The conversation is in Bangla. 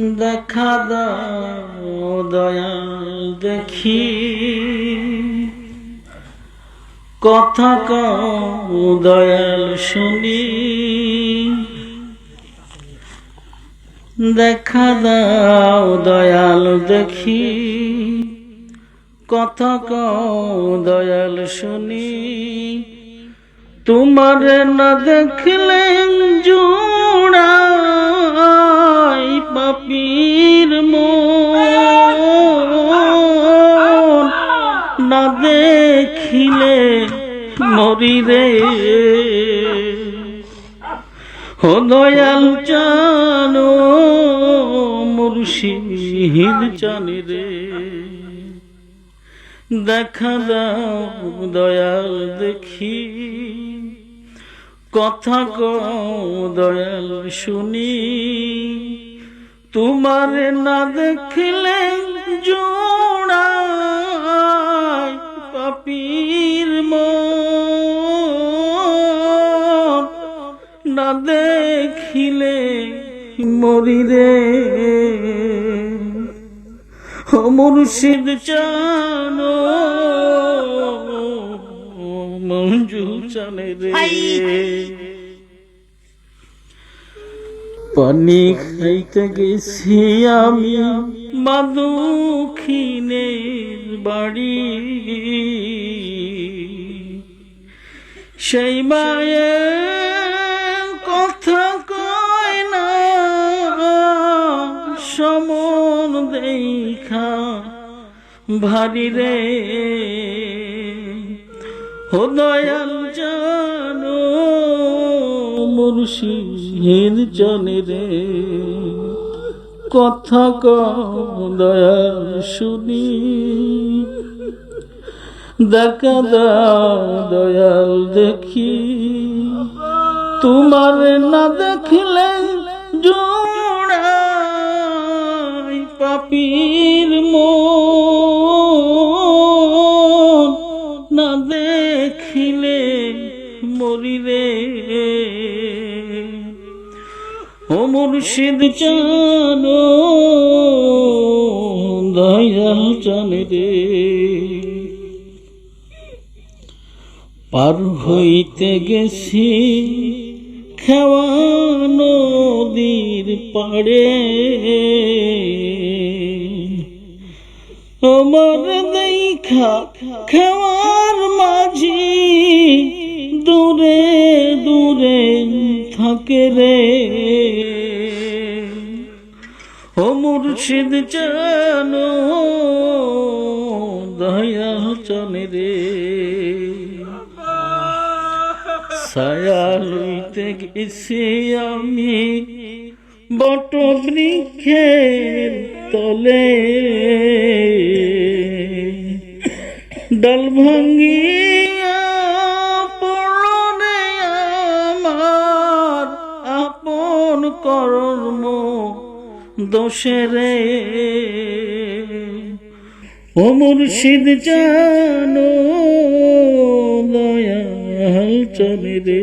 দেখা দয়াল দেখি। কথা দয়াল শুনি। দেখা দাও, দয়াল দেখি। কথা দয়াল শুনি। তোমার না দেখলে জোড়াই না দেখিলে মরি রে। ও দয়াল জানো মুর্শিদ জানি রে। দেখা দাও দয়াল দেখি। কথা দয়াল শুনি। তোমার না দেখলে জোড়ায় না দেখিলে মরি রে ও মুর্শিদ চানো মঞ্জু চানে রে। পানি খাইতে গেছি আমি মাদুখিনের বাড়ি। সেই মায়ের সমন দেখা ভারী রে। ও দয়াল জানো মুর্শিদ জানে রে। কথা দয়াল শুনি। দেখা দাও দয়াল দেখি। তোমার না দেখলে পাপির মন না দেখিলে মরিরে ও মুর্শিদ চানো দয়াল জানে রে। পার হইতে গেছি, খেওয়া নদীর পাড়ে। আমার দেখা খেওয়ার মাঝি দূরে দূরে থাকে রে। ও মুর্শিদ জানো, দয়া চলে রে। ছায়া লইতে গেছি আমি বট বৃক্ষের তলে। ডাল ভাঙ্গিয়া পড়নে আমার আপন কর্ম দোষেরে ও মুর্শিদ জানো দয়াল চলে রে।